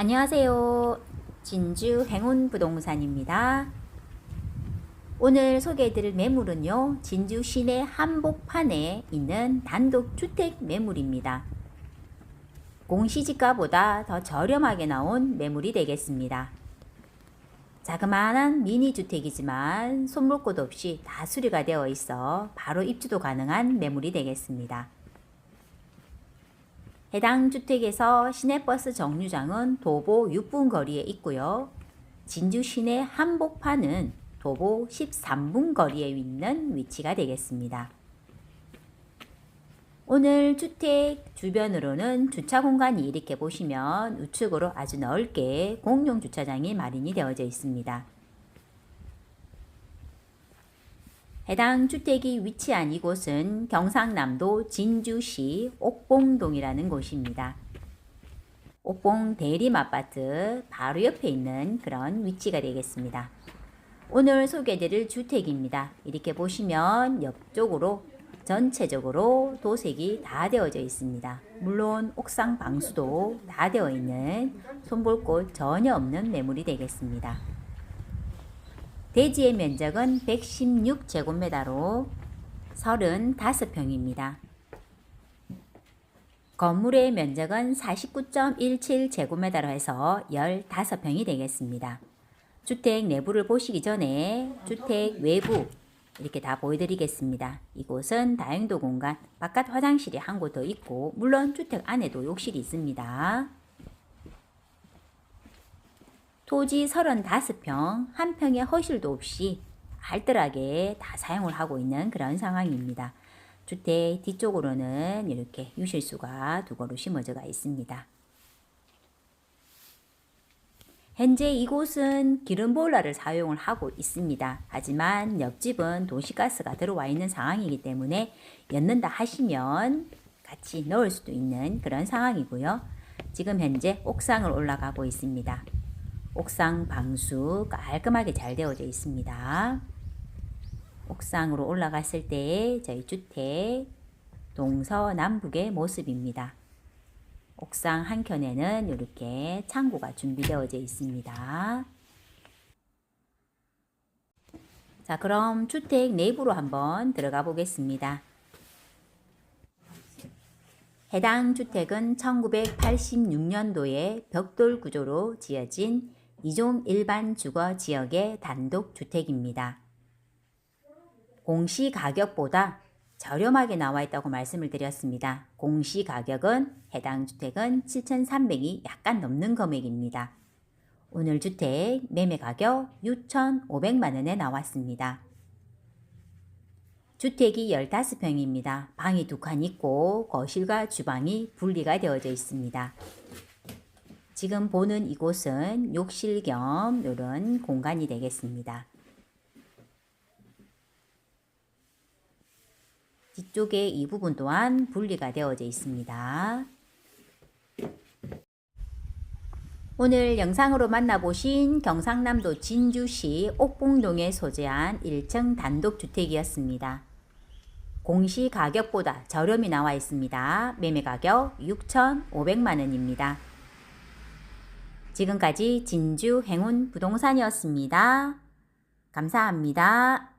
안녕하세요. 진주 행운 부동산입니다. 오늘 소개해드릴 매물은요, 진주 시내 한복판에 있는 단독 주택 매물입니다. 공시지가보다 더 저렴하게 나온 매물이 되겠습니다. 자그마한 미니 주택이지만 손볼 곳 없이 다 수리가 되어 있어 바로 입주도 가능한 매물이 되겠습니다. 해당 주택에서 시내버스 정류장은 도보 6분 거리에 있고요. 진주 시내 한복판은 도보 13분 거리에 있는 위치가 되겠습니다. 오늘 주택 주변으로는 주차 공간이 이렇게 보시면 우측으로 아주 넓게 공용 주차장이 마련이 되어져 있습니다. 해당 주택이 위치한 이곳은 경상남도 진주시 옥봉동이라는 곳입니다. 옥봉 대림 아파트 바로 옆에 있는 그런 위치가 되겠습니다. 오늘 소개드릴 주택입니다. 이렇게 보시면 옆쪽으로 전체적으로 도색이 다 되어져 있습니다. 물론 옥상 방수도 다 되어 있는 손볼 곳 전혀 없는 매물이 되겠습니다. 대지의 면적은 116제곱미터로 35평입니다. 건물의 면적은 49.17제곱미터로 해서 15평이 되겠습니다. 주택 내부를 보시기 전에 주택 외부 이렇게 다 보여드리겠습니다. 이곳은 다용도 공간, 바깥 화장실이 한 곳 더 있고 물론 주택 안에도 욕실이 있습니다. 토지 35평, 한 평의 허실도 없이 알뜰하게 다 사용을 하고 있는 그런 상황입니다. 주택 뒤쪽으로는 이렇게 유실수가 두 그루 심어져가 있습니다. 현재 이곳은 기름 보일러를 사용을 하고 있습니다. 하지만 옆집은 도시가스가 들어와 있는 상황이기 때문에 였는다 하시면 같이 넣을 수도 있는 그런 상황이고요. 지금 현재 옥상을 올라가고 있습니다. 옥상 방수 깔끔하게 잘 되어져 있습니다. 옥상으로 올라갔을 때 저희 주택 동서남북의 모습입니다. 옥상 한켠에는 이렇게 창고가 준비되어져 있습니다. 자, 그럼 주택 내부로 한번 들어가 보겠습니다. 해당 주택은 1986년도에 벽돌 구조로 지어진 2종 일반 주거 지역의 단독 주택입니다. 공시 가격보다 저렴하게 나와 있다고 말씀을 드렸습니다. 공시 가격은 해당 주택은 7,300이 약간 넘는 금액입니다. 오늘 주택 매매 가격 6,500만 원에 나왔습니다. 주택이 15평입니다. 방이 두 칸 있고 거실과 주방이 분리가 되어져 있습니다. 지금 보는 이곳은 욕실 겸 이런 공간이 되겠습니다. 뒤쪽에 이 부분 또한 분리가 되어져 있습니다. 오늘 영상으로 만나보신 경상남도 진주시 옥봉동에 소재한 1층 단독주택이었습니다. 공시 가격보다 저렴이 나와 있습니다. 매매 가격 6,500만원입니다. 지금까지 진주 행운 부동산이었습니다. 감사합니다.